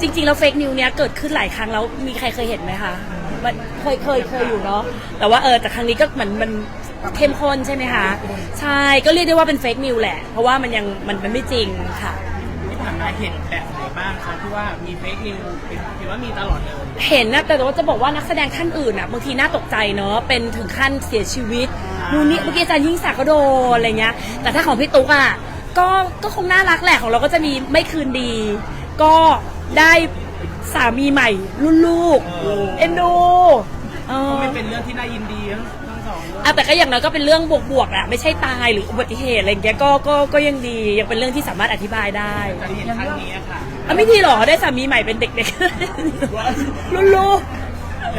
จริงๆแล้วเฟกนิวเนี้ยเกิดขึ้นหลายครั้งแล้วมีใครเคยเห็นไหมคะ มันเคยเคยเคยอยู่เนาะแต่ว่าเออแต่ครั้งนี้ก็เหมือนมันเข้มข้นใช่ไหมคะ ใช่ก็เรียกได้ว่าเป็นเฟกนิวแหละ เพราะว่ามันยังมันมันไม่จริงค่ะ ที่ผ่านมาเห็นแบบไหนบ้างคะที่ว่ามีเฟกนิวเป็นหรือว่ามีตลอดเลยเห็นนะแต่ว่าจะบอกว่านักแสดงท่านอื่นอะบางทีน่าตกใจเนอะเป็นถึงขั้นเสียชีวิตนู่นนี่เมื่อกี้อาจารย์ยิ่งศักดิ์ก็โดนอะไรเงี้ย แต่ถ้าของพี่ตุ๊กอะก็ก็คงน่ารักแหละของเราก็จะมีไม่คืนดีก็ได้สามีใหม่รุ่นลูกเอ็นดูเออไม่เป็นเรื่องที่น่ายินดีทั้งทั้งสองเรื่องอะแต่ก็อย่างน้อยก็เป็นเรื่องบวกๆอะไม่ใช่ตายหรืออุบัติเหตุอะไรเงี้ยก็ก็ก็ยังดียังเป็นเรื่องที่สามารถอธิบายได้การเห็นครั้งนี้อะค่ะอะไม่ดีหรอได้สามีใหม่เป็นเด็กๆ รุ่นลูก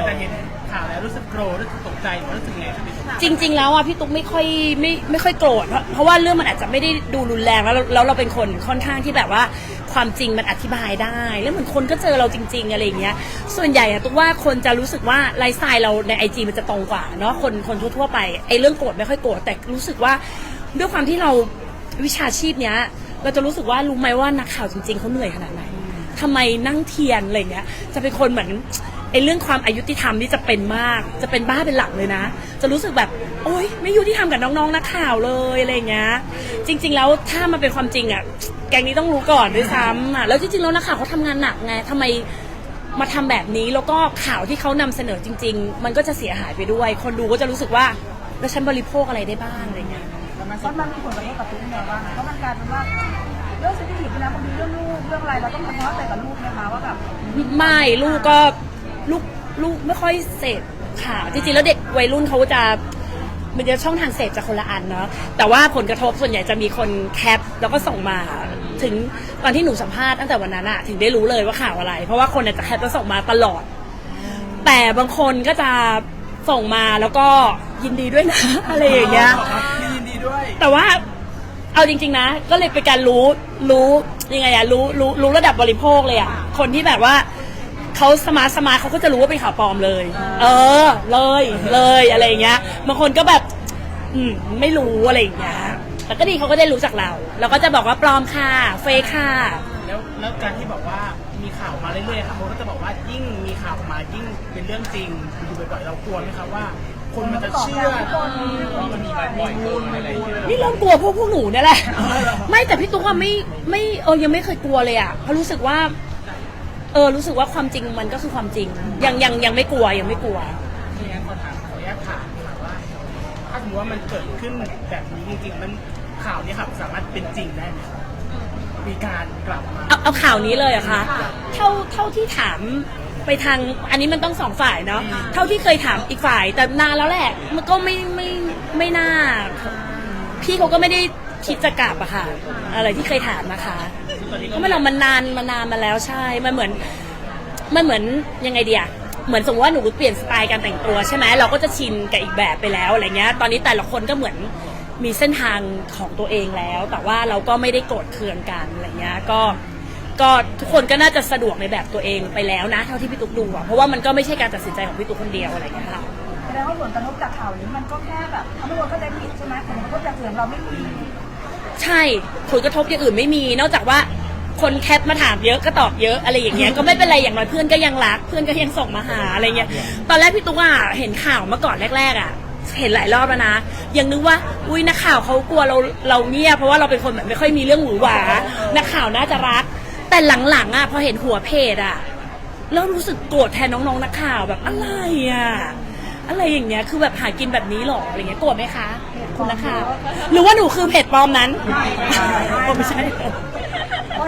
แต่เห็นข่าวแล้วรู้สึกโกรธรู้สึกตกใจหรือว่ารู้สึกไงครับพี่ตุ๊กจริง ๆ แล้วอะพี่ตุ๊กไม่ค่อยไม่ไม่ค่อยโกรธเพราะเพราะว่าเรื่องมันอาจจะไม่ได้ดูรุนแรงแล้วเราแล้วเราเป็นคนค่อนข้างที่แบบว่า ความจริงมันอธิบายได้ แล้วเหมือนคนก็เจอเราจริง ๆอะไรอย่างเงี้ย ส่วนใหญ่อะตุ๊กว่าคนจะรู้สึกว่าไลฟ์สไตล์เราในไอจีมันจะตรงกว่าเนาะคนคนทั่วๆไปไอเรื่องโกรธไม่ค่อยโกรธแต่รู้สึกว่าด้วยความที่เราวิชาชีพเนี้ย เราจะรู้สึกว่ารู้ไหมว่านักข่าวจริง ๆเขาเหนื่อยขนาดไหนทำไมนั่งเทียนอะไรเงี้ย จะเป็นคนเหมือน ไอ้เรื่องความอายุติธรรมนี่จะเป็นมาก จะเป็นบ้าเป็นหลักเลยนะ จะรู้สึกแบบ โอ๊ยไม่ยุติธรรมกับน้องๆนักข่าวเลยอะไรอย่างเงี้ย จริง ๆ แล้วถ้ามันเป็นความจริงอะ แกงนี้ต้องรู้ก่อนด้วยซ้ำอะแล้วจริงๆแล้วนักข่าวเขาทำงานหนักไงทำไมมาทำแบบนี้แล้วก็ข่าวที่เขานำเสนอจริง ๆ มันก็จะเสียหายไปด้วย คนดูก็จะรู้สึกว่าแล้วฉันบริโภคอะไรได้บ้างอะไรเงี้ยมันมันมีผลกระทบกับตุ๊กยังไงบ้างเพราะมันกลายเป็นว่าเรื่องเซนซิทีฟไปแล้วบางทีเรื่องลูกเรื่องอะไรเราต้องทำความเข้าใจกับลูกนะคะว่าแบบไม่ลูกก็ ลูกลูกไม่ค่อยเสพข่าวจริงๆแล้วเด็กวัยรุ่นเขาจะมันจะช่องทางเสพจะคนละอันเนาะแต่ว่าผลกระทบส่วนใหญ่จะมีคนแคปแล้วก็ส่งมาถึงตอนที่หนูสัมภาษณ์ตั้งแต่วันนั้นอะถึงได้รู้เลยว่าข่าวอะไร เพราะว่าคนเนี่ยจะแคปแล้วส่งมาตลอด แต่บางคนก็จะส่งมาแล้วก็ยินดีด้วยนะ อะไรอย่างเงี้ยพี่ยินดีด้วย แต่ว่าเอาจริง ๆ นะ ก็เลยเป็นการรู้รู้ยังไงอะรู้รู้รู้ระดับบริโภคเลยอะคนที่แบบว่า เขาสมาร์ทสมาร์ทเขาก็จะรู้ว่าเป็นข่าวปลอมเลย เออ เลยเลยอะไรอย่างเงี้ยบางคนก็แบบ อืมไม่รู้อะไรอย่างเงี้ยแต่ก็ดีเขาก็ได้รู้จากเรา เราก็จะบอกว่าปลอมค่ะเฟคค่ะ แล้วแล้วการที่บอกว่ามีข่าวมาเรื่อยๆครับเขาก็จะบอกว่ายิ่งมีข่าวมายิ่งเป็นเรื่องจริงอยู่บ่อยๆเรากลัวไหมครับว่า คนมันจะเชื่อว่ามันมีการปล่อยโกงอะไรอย่างเงี้ย นี่เริ่มกลัวพวกพวกหนูเนี่ยแหละ ไม่แต่พี่ตุ๊กอะไม่ไม่เออยังไม่เคยกลัวเลยอะเพราะรู้สึกว่า เออรู้สึกว่าความจริงมันก็คือความจริง ยังยังยังไม่กลัวยังไม่กลัวที่งั้นขอถามขออนุญาตถามค่ะว่า ถ้าสมมติว่ามันเกิดขึ้นแบบนี้จริงๆ มันข่าวนี้ครับสามารถเป็นจริงได้ไหมครับมีการกลับมา เอาเอาข่าวนี้เลยเหรอะคะ เท่าเท่าที่ถามไปทางอันนี้มันต้องสองฝ่ายเนาะ เท่าที่เคยถามอีกฝ่ายแต่นานแล้วแหละ มันก็ไม่ไม่ไม่น่า พี่เขาก็ไม่ได้คิดจะกลับอะค่ะ อะไรที่เคยถามนะคะตอนนี้ ก็ก็ไม่เรามันนานมานานมาแล้วใช่ มันเหมือน มันเหมือนยังไงเดียเหมือนสมมติว่าหนูเปลี่ยนสไตล์การแต่งตัวใช่ไหมเราก็จะชินกับอีกแบบไปแล้วอะไรเงี้ย ตอนนี้แต่ละคนก็เหมือนมีเส้นทางของตัวเองแล้ว แต่ว่าเราก็ไม่ได้โกรธเคืองกันอะไรเงี้ยก็ก็ทุกคนก็น่าจะสะดวกในแบบตัวเองไปแล้วนะ เท่าที่พี่ตุ๊กดูอะเพราะว่ามันก็ไม่ใช่การตัดสินใจของพี่ตุ๊กคนเดียวอะไรเงี้ยค่ะแสดงว่าผลกระทบจากข่าวนี้มันก็แค่แบบทำให้คนเข้าใจผิดใช่ไหมผลกระทบจากเสื่อมเราไม่มี ใช่ผลกระทบอย่างอื่นไม่มี นอกจากว่า คนแคปมาถามเยอะก็ตอบเยอะอะไรอย่างเงี้ยก็ไม่เป็นไรอย่างน้อยเพื่อนก็ยังรัก เพื่อนก็ยังส่งมาหาอะไรเงี้ยตอนแรกพี่ตุ๊กอะเห็นข่าวเมื่อก่อนแรกๆอะ เห็นหลายรอบแล้วนะยังนึกว่าอุ้ยนักข่าวเขากลัวเราเราเงียบเพราะว่าเราเป็นคนแบบไม่ค่อยมีเรื่องหวือหวานักข่าวน่าจะรัก แต่หลังๆอะพอเห็นหัวเพจอะแล้วรู้สึกโกรธแทนน้องๆนักข่าวแบบอะไรอะอะไรอย่างเงี้ย คือแบบหากินแบบนี้หรอ อะไรเงี้ย โกรธไหมคะ คุณนักข่าวหรือว่าหนูคือเพจปลอมนั้น ไม่ใช่เพราะ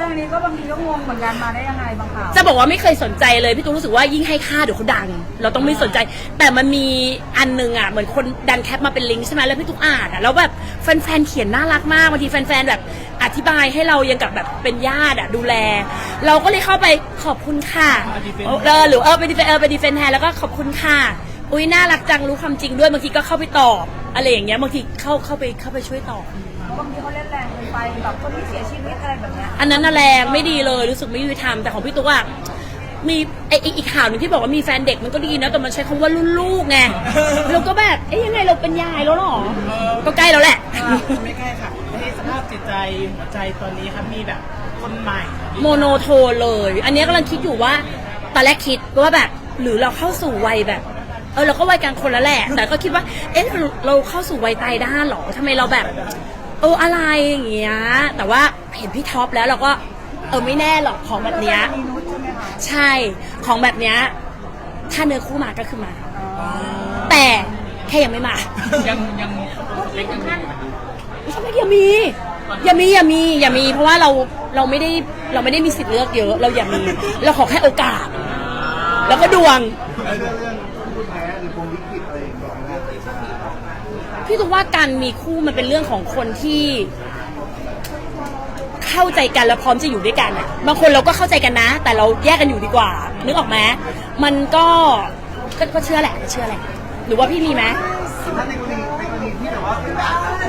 อย่างนี้ก็บางทีก็งงเหมือนกันมาได้ยังไงบางข่าวจะบอกว่าไม่เคยสนใจเลยพี่ตูนรู้สึกว่ายิ่งให้ค่าเดี๋ยวเขาดัง เราต้องไม่สนใจ แต่มันมีอันหนึงอะเหมือนคนดันแคปมาเป็นลิงก์ใช่ไหมแล้วพี่ตุ๊กอ่านอะแล้วแบบแฟนๆเขียนน่ารักมากบางทีแฟนๆแบบอธิบายให้เรายังกับแบบเป็นญาติอะดูแล เราก็เลยเข้าไปขอบคุณค่ะเออหรือเออไปดีเฟนเออไปดีเฟนแทนแล้วก็ขอบคุณค่ะอุ้ยน่ารักจังรู้ความจริงด้วยบางทีก็เข้าไปตอบอะไรอย่างเงี้ยบางทีเข้าเข้าไปเข้าไปช่วยตอบเพราะบางทีเขาเล่นแรงเกิน ไปแบบคนที่เสียชีวิตอะไรแบบเนี้ยอันนั้นน่ะแรงไม่ดีเลยรู้สึกไม่ยุติธรรมแต่ของพี่ตุ๊กอะมีไอไอ้อีกข่าวหนึ่งที่บอกว่ามีแฟนเด็กมันก็ดีนะแต่มันใช้คำว่ารุ่นลูกไงเราก็แบบเอ๊ยยังไงเราเป็นยายแล้วเหรอก็ใกล้แล้วแหละ ไม่ใกล้ค่ะในสภาพจิตใจหัวใจตอนนี้ครับมีแบบคนใหม่ โมโนโทนเลย อันนี้กำลังคิดอยู่ว่าตอนแรกคิดว่าแบบ หรือเราเข้าสู่วัยแบบ เออเราก็วัยกลางคนแล้วแหละ แต่ก็คิดว่า เอ๊ะเราเราเข้าสู่วัยตายด้านเหรอทำไมเราแบบ เอออะไรอย่างเงี้ยแต่ว่าเห็นพี่ท็อปแล้วเราก็เออไม่แน่หรอกของแบบเนี้ยใช่ของแบบเนี้ยถ้าเนื้อคู่มาก็คือมา แต่แค่ยังไม่มายังยังเล็กยังไม่ใช่อย่ามีอย่ามีอย่ามีอย่ามี เพราะว่าเราเราไม่ได้เราไม่ได้มีสิทธิ์เลือกเยอะ เราอย่ามี เราขอแค่โอกาส แล้วก็ดวง พี่ตุ๊กว่าการมีคู่มันเป็นเรื่องของคนที่ เข้าใจกันแล้วพร้อมจะอยู่ด้วยกันอะบางคนเราก็เข้าใจกันนะ แต่เราแยกกันอยู่ดีกว่า นึกออกไหมมันก็ก็ก็เชื่อแหละเชื่อแหละหรือว่าพี่มีไหม ถ้าในกรณีในกรณีที่แบบว่า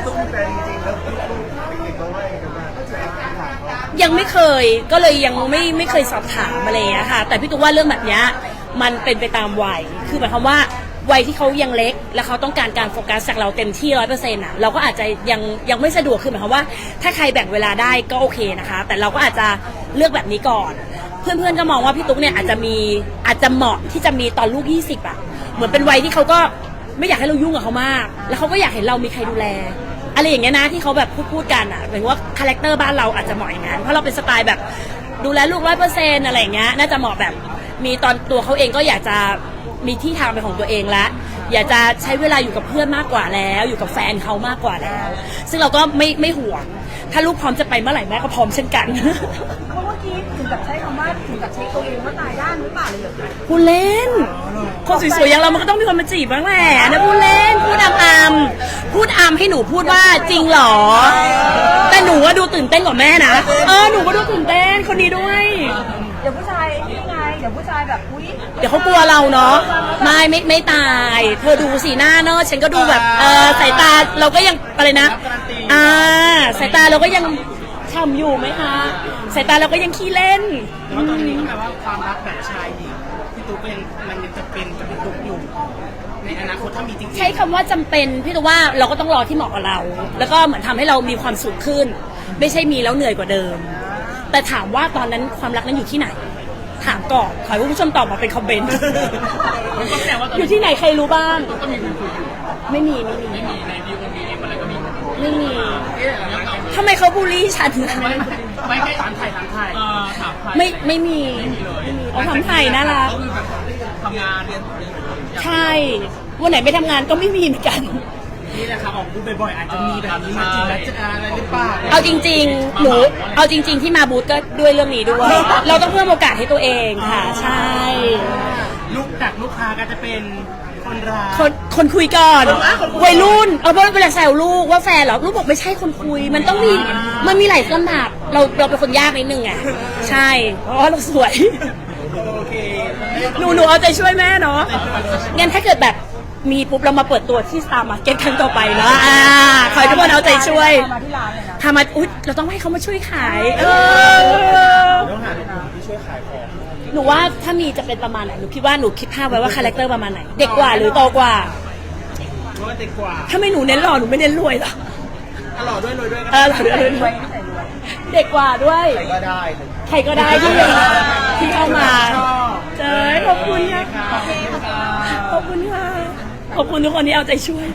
ต้องมีแฟนจริงๆแล้วลูกๆเด็กๆเขาว่ายังไงกันบ้างจะถามเขา ยังไม่เคยก็เลยยังไม่ไม่เคยสอบถามอะไรอย่างเงี้ยค่ะ แต่พี่ตุ๊กว่าเรื่องแบบเนี้ยมันเป็นไปตามวัยคือหมายความว่า วัยที่เขายังเล็ก แล้วเขาต้องการการโฟกัสจากเราเต็มที่ร้อยเปอร์เซ็นต์อะเราก็อาจจะยังยังไม่สะดวกคือหมายความว่า ถ้าใครแบ่งเวลาได้ก็โอเคนะคะ แต่เราก็อาจจะเลือกแบบนี้ก่อน เพื่อนๆก็มองว่าพี่ตุ๊กเนี่ยอาจจะมีอาจจะเหมาะที่จะมีตอนลูก 20อะเหมือนเป็นวัยที่เขาก็ไม่อยากให้เรายุ่งกับเขามาก แล้วเขาก็อยากเห็นเรามีใครดูแลอะไรอย่างเงี้ยนะที่เขาแบบพูดพูดกันอะหมายว่าคาแรคเตอร์บ้านเราอาจจะเหมาะอย่างนั้นเพราะเราเป็นสไตล์แบบดูแลลูกร้อยเปอร์เซ็นต์อะไรอย่างเงี้ยน่าจะเหมาะแบบมีตอนตัวเขาเองก็อยากจะ มีที่ทางเป็นของตัวเองแล้วอยากจะใช้เวลาอยู่กับเพื่อนมากกว่าแล้ว อยู่กับแฟนเขามากกว่าแล้ว ซึ่งเราก็ไม่ไม่ห่วง ถ้าลูกพร้อมจะไปเมื่อไหร่แม่ก็พร้อมเช่นกัน เพราะเมื่อกี้ถึงกับใช้คำว่าถึงกับใช้ตัวเองว่าตายด้านหรือเปล่าเลยเหรอพูดเล่น คนสวยๆอย่างเรามันก็ต้องมีคนมาจีบบ้างแหละนะพูดเล่น พูดอำอำพูดอำให้หนูพูดว่าจริงเหรอ แต่หนูว่าดูตื่นเต้นกว่าแม่นะ เออหนูก็ดูตื่นเต้นคนนี้ด้วย เดี๋ยวผู้ชายนี่ไงเดี๋ยวผู้ชายแบบอุ้ยเดี๋ยวเขากลัวเราเนาะไม่ไม่ไม่ตาย เธอดูสีหน้าเนาะฉันก็ดูแบบเออสายตาเราก็ยังอะไรนะ อ่าสายตาเราก็ยังฉ่ำอยู่ไหมคะสายตาเราก็ยังขี้เล่นแต่ว่าตอนนี้ก็แปลว่าความรักแบบชายหญิงพี่ตุ๊กก็ยังมันยังจะเป็นกับพี่ตุ๊กอยู่ ในอนาคตถ้ามีจริงๆ ใช้คำว่าจำเป็นพี่ตัวว่าเราก็ต้องรอที่เหมาะกับเรา แล้วก็เหมือนทำให้เรามีความสุขขึ้น ไม่ใช่มีแล้วเหนื่อยกว่าเดิม แต่ถามว่าตอนนั้นความรักนั้นอยู่ที่ไหน ถามก่อนขอให้คุณผู้ชมตอบมาเป็นคอมเมนต์ มันก็แสดงว่าตอนอยู่นี้ที่ไหนใครรู้บ้าง ก็มีคนคุยอยู่ไม่มีไม่มีไม่มีในดีโอมีเอ็มอะไรก็มีไม่มีเอ๊ะแล้วก็ทำไมเขาบูลลี่ฉันไม่ไม่แค่ถามไทยถามไทยถามไทยไม่ไม่มีไม่มีเลยเขาทำไทยน่ารัก ก็คือแบบทำงานเรียนเรียนใช่ วันไหนไม่ทำงานก็ไม่มีเหมือนกัน นี่แหละครับออกพูดบ่อยๆอาจจะมีแบบนี้มาจริงแล้วจะอะไรหรือเปล่าเอาจริงๆหนูเอาจริง ๆ ที่มาบูธก็ด้วยเรื่องนี้ด้วย เราต้องเพิ่มโอกาสให้ตัวเองค่ะ ใช่ ลูกจากลูกค้าก็จะเป็นคนรัก คนคนคุยก่อนคนคุยคนคุยวัยรุ่น เอาเพราะเวลาแซวลูกว่าแฟนเหรอลูกบอกไม่ใช่คนคุย มันต้องมีมันมีหลายลำดับเราเราเป็นคนยากนิดนึงไงใช่เพราะว่าเราสวยโอเคหนูหนูเอาใจช่วยแม่เนาะงั้นถ้าเกิดแบบ มีปุ๊บเรามาเปิดตัวที่ Star Market ครั้งต่อไปนะอ่าขอให้ทุกคนเอาใจช่วยมาที่ร้านเลยนะทำมาอุ๊ยเราต้องให้เขามาช่วยขาย เออ ต้องหาคนที่ช่วยขายของหนูว่าถ้ามีจะเป็นประมาณไหนหนูคิดว่าหนูคิดภาพไว้ว่าคาแรคเตอร์ประมาณไหน เด็กกว่าหรือโตกว่า เพราะว่าเด็กกว่าถ้าไม่หนูเน้นหล่อหนูไม่เน้นรวยหรอกอร่อยด้วยรวยด้วยเออหล่อด้วยรวยด้วยเด็กกว่าด้วยก็ได้ใครก็ได้ที่ที่เข้ามาเจอขอบคุณค่ะขอบคุณค่ะขอบคุณค่ะ ขอบคุณทุกคนที่เอาใจช่วย